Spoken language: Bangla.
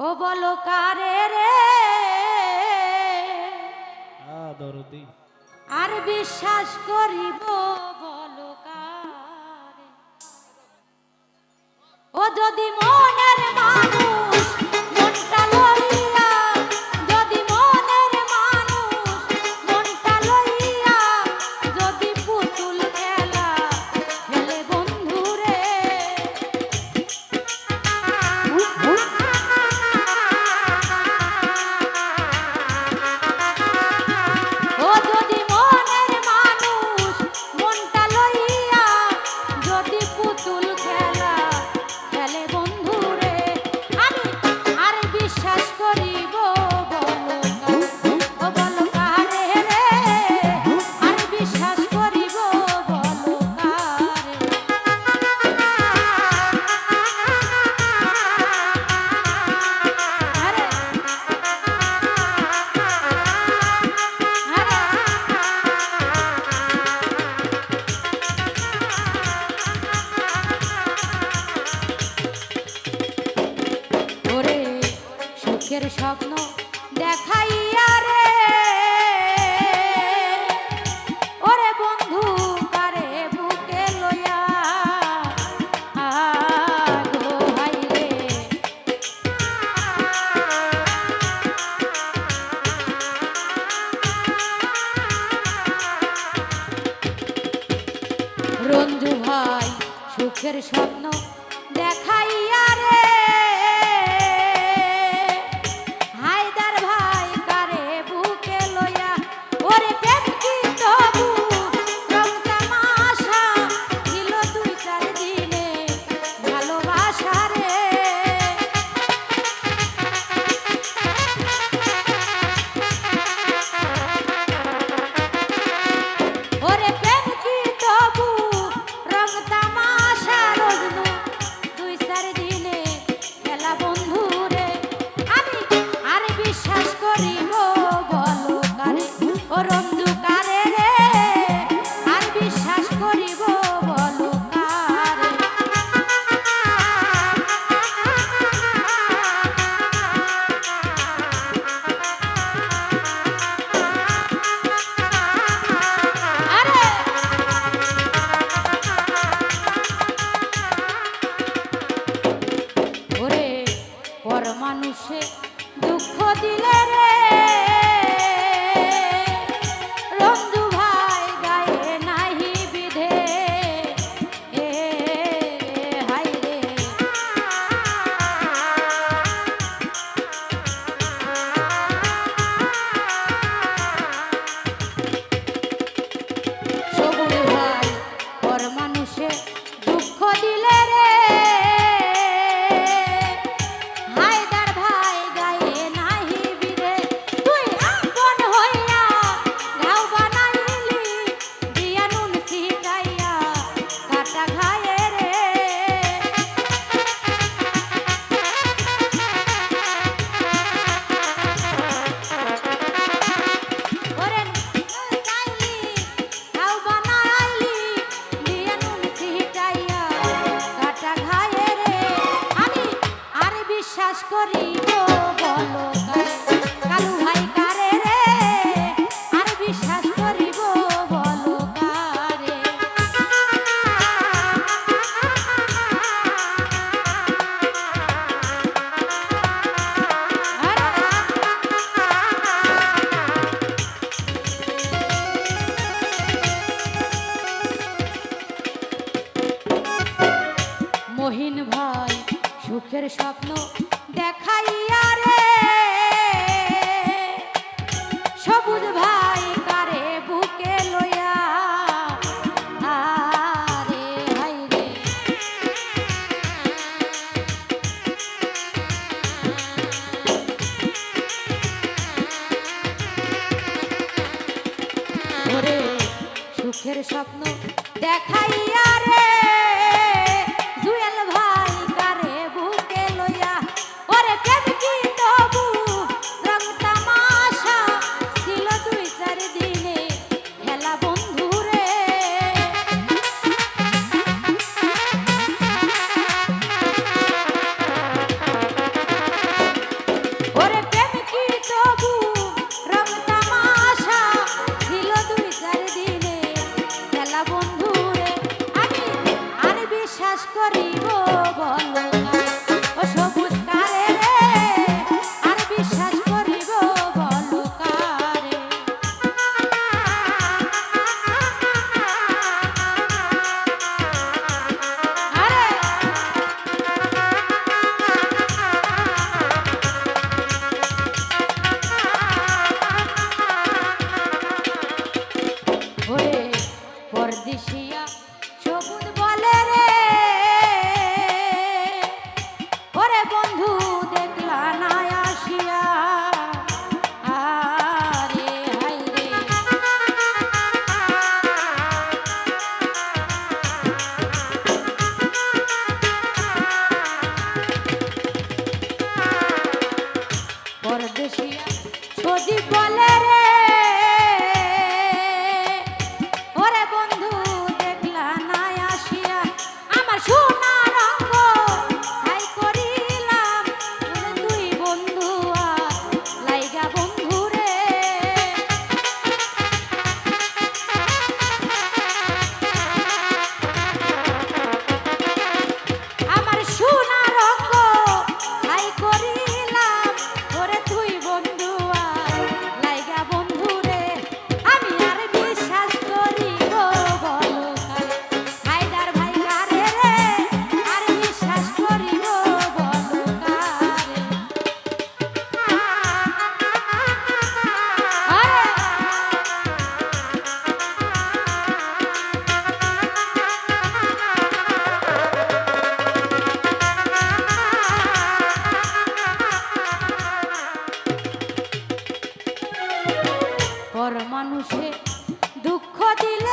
ও বলো কারে রে? আর বিশ্বাস করিব সুখের স্বপ্ন দেখাই as. স্বপ্ন পরদেশিয়া সজি বলে রে মানুষে দুঃখ দিলে